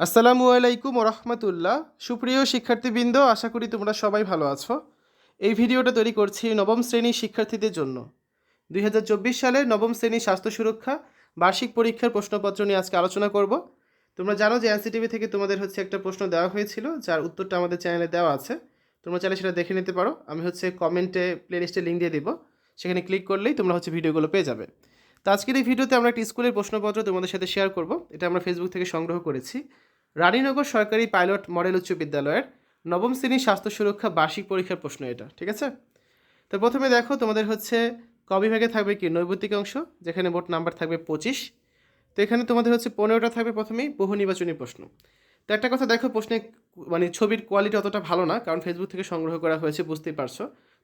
আসসালামু আলাইকুম রহমতুল্লাহ। সুপ্রিয় শিক্ষার্থীবৃন্দ, আশা করি তোমরা সবাই ভালো আছো। এই ভিডিওটা তৈরি করছি নবম শ্রেণির শিক্ষার্থীদের জন্য। দুই সালের নবম শ্রেণির স্বাস্থ্য সুরক্ষা বার্ষিক পরীক্ষার প্রশ্নপত্র নিয়ে আজকে আলোচনা করব। তোমরা জানো যে এনসিটিভি থেকে তোমাদের হচ্ছে একটা প্রশ্ন দেওয়া হয়েছিল, যার উত্তরটা আমাদের চ্যানেলে দেওয়া আছে। তোমরা চাইলে সেটা দেখে নিতে পারো। আমি হচ্ছে কমেন্টে, প্লেলিস্টে লিঙ্ক দিয়ে দিব। সেখানে ক্লিক করলেই তোমরা হচ্ছে ভিডিওগুলো পেয়ে যাবে। তো আজকের এই ভিডিওতে আমরা একটা স্কুলের প্রশ্নপত্র তোমাদের সাথে শেয়ার করব। এটা আমরা ফেসবুক থেকে সংগ্রহ করেছি। রানীনগর সরকারি পাইলট মডেল উচ্চ বিদ্যালয়ের নবম শ্রেণির স্বাস্থ্য সুরক্ষা বার্ষিক পরীক্ষার প্রশ্ন এটা, ঠিক আছে? তো প্রথমে দেখো, তোমাদের হচ্ছে ক বিভাগে থাকবে কি? নৈবতিক অংশ, যেখানে মোট নাম্বার থাকবে পঁচিশ। তো এখানে তোমাদের হচ্ছে পনেরোটা থাকবে প্রথমেই, বহু নির্বাচনী প্রশ্ন। তো একটা কথা দেখো, প্রশ্নে মানে ছবির কোয়ালিটি অতটা ভালো না, কারণ ফেসবুক থেকে সংগ্রহ করা হয়েছে, বুঝতেই পারছ।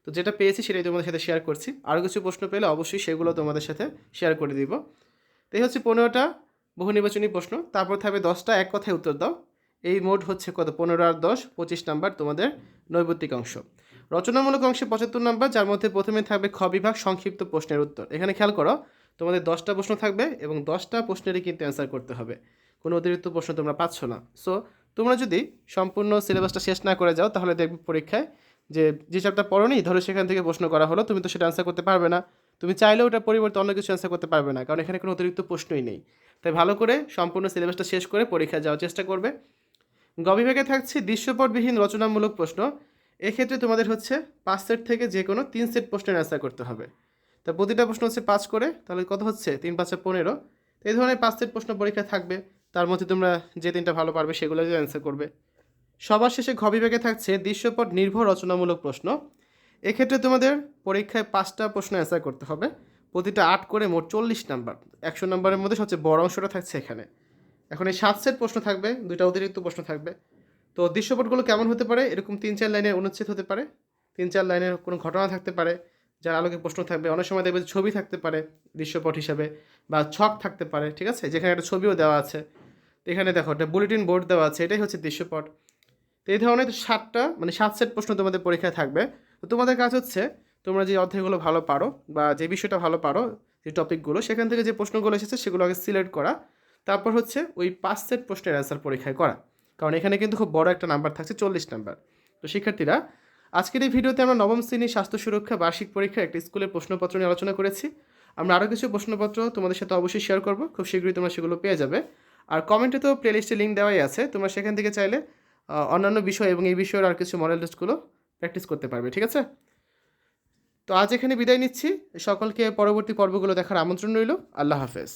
তো যেটা পেয়েছি সেটাই তোমাদের সাথে শেয়ার করছি। আরও কিছু প্রশ্ন পেলে অবশ্যই সেগুলো তোমাদের সাথে শেয়ার করে দিব। তো এই হচ্ছে পনেরোটা। বহু নির্বাচনী প্রশ্ন। তারপর থাকবে দশটা, এক কথায় উত্তর দাও। এই মোট হচ্ছে কত? পনেরো আর দশ, পঁচিশ নাম্বার তোমাদের নৈবত্তিক অংশ। রচনামূলক অংশে পঁচাত্তর নাম্বার, যার মধ্যে প্রথমে থাকবে খ বিভাগ, সংক্ষিপ্ত প্রশ্নের উত্তর। এখানে খেয়াল করো, তোমাদের দশটা প্রশ্ন থাকবে এবং দশটা প্রশ্নেরই কিন্তু অ্যান্সার করতে হবে। কোনো অতিরিক্ত প্রশ্ন তোমরা পাচ্ছ না। সো তোমরা যদি সম্পূর্ণ সিলেবাসটা শেষ না করে যাও, তাহলে দেখবে পরীক্ষায় যে যে চ্যাপ্টার পড়োনি, ধরো সেখান থেকে প্রশ্ন করা হলো, তুমি তো সেটা অ্যান্সার করতে পারবে না। তুমি চাইলেও ওটার পরিবর্তে অন্য কিছু অ্যান্সার করতে পারবে না, কারণ এখানে কোনো অতিরিক্ত প্রশ্নই নেই। তাই ভালো করে সম্পূর্ণ সিলেবাসটা শেষ করে পরীক্ষায় যাওয়ার চেষ্টা করবে। গবিভাগে বিভাগে থাকছে দৃশ্যপটবিহীন রচনামূলক প্রশ্ন। এক্ষেত্রে তোমাদের হচ্ছে পাঁচ সেট থেকে যে কোনো তিন সেট প্রশ্নের অ্যান্সার করতে হবে। তা প্রতিটা প্রশ্ন হচ্ছে পাঁচ করে, তাহলে কত হচ্ছে? তিন পাঁচে পনেরো। এই ধরনের পাঁচ সেট প্রশ্ন পরীক্ষা থাকবে। তার মধ্যে তোমরা যে তিনটা ভালো পারবে সেগুলো অ্যান্সার করবে। সবার শেষে ঘ বিভাগে থাকছে দৃশ্যপট নির্ভর রচনামূলক প্রশ্ন। এক্ষেত্রে তোমাদের পরীক্ষায় পাঁচটা প্রশ্ন অ্যান্সার করতে হবে। প্রতিটা আট করে মোট চল্লিশ নাম্বার। একশো নাম্বারের মধ্যে সবচেয়ে বড় অংশটা থাকছে এখানে। এখন এই সাত সেট প্রশ্ন থাকবে, দুইটা অতিরিক্ত প্রশ্ন থাকবে। তো দৃশ্যপটগুলো কেমন হতে পারে? এরকম তিন চার লাইনের অনুচ্ছেদ হতে পারে। তিন চার লাইনের কোনো ঘটনা থাকতে পারে, যার আলোকে প্রশ্ন থাকবে। অনেক সময় দেখবে ছবি থাকতে পারে দৃশ্যপট হিসাবে বা ছক থাকতে পারে, ঠিক আছে? যেখানে একটা ছবিও দেওয়া আছে। এখানে দেখো, একটা বুলেটিন বোর্ড দেওয়া আছে, এটাই হচ্ছে দৃশ্যপট। তো এই ধরনের সাতটা মানে সাত সেট প্রশ্ন তোমাদের পরীক্ষায় থাকবে। তো তোমাদের কাজ হচ্ছে তোমরা যে অধ্যায়গুলো ভালো পারো বা যে বিষয়টা ভালো পারো, যে টপিকগুলো, সেখান থেকে যে প্রশ্নগুলো এসেছে সেগুলো আগে সিলেক্ট করা। তারপর হচ্ছে ওই পাঁচ সেট প্রশ্নের অ্যান্সার পরীক্ষায় করা। কারণ এখানে কিন্তু খুব বড় একটা নাম্বার থাকছে, চল্লিশ নাম্বার তো শিক্ষার্থীরা, আজকের এই ভিডিওতে আমরা নবম শ্রেণির স্বাস্থ্য সুরক্ষা বার্ষিক পরীক্ষার একটা স্কুলের প্রশ্নপত্র নিয়ে আলোচনা করেছি। আমরা আরও কিছু প্রশ্নপত্র তোমাদের সাথে অবশ্যই শেয়ার করব, খুব শীঘ্রই তোমরা সেগুলো পেয়ে যাবে। আর কমেন্টে তো প্লেলিস্টে লিঙ্ক দেওয়াই আছে, তোমরা সেখান থেকে চাইলে অন্যান্য বিষয় এবং এই বিষয়ের আর কিছু মডেল টেস্টগুলো প্র্যাকটিস করতে পারবে, ঠিক আছে? তো আজ এখানে বিদায় নিচ্ছি। সকলকে পরবর্তী পর্বগুলো দেখার আমন্ত্রণ রইল। আল্লাহ হাফেজ।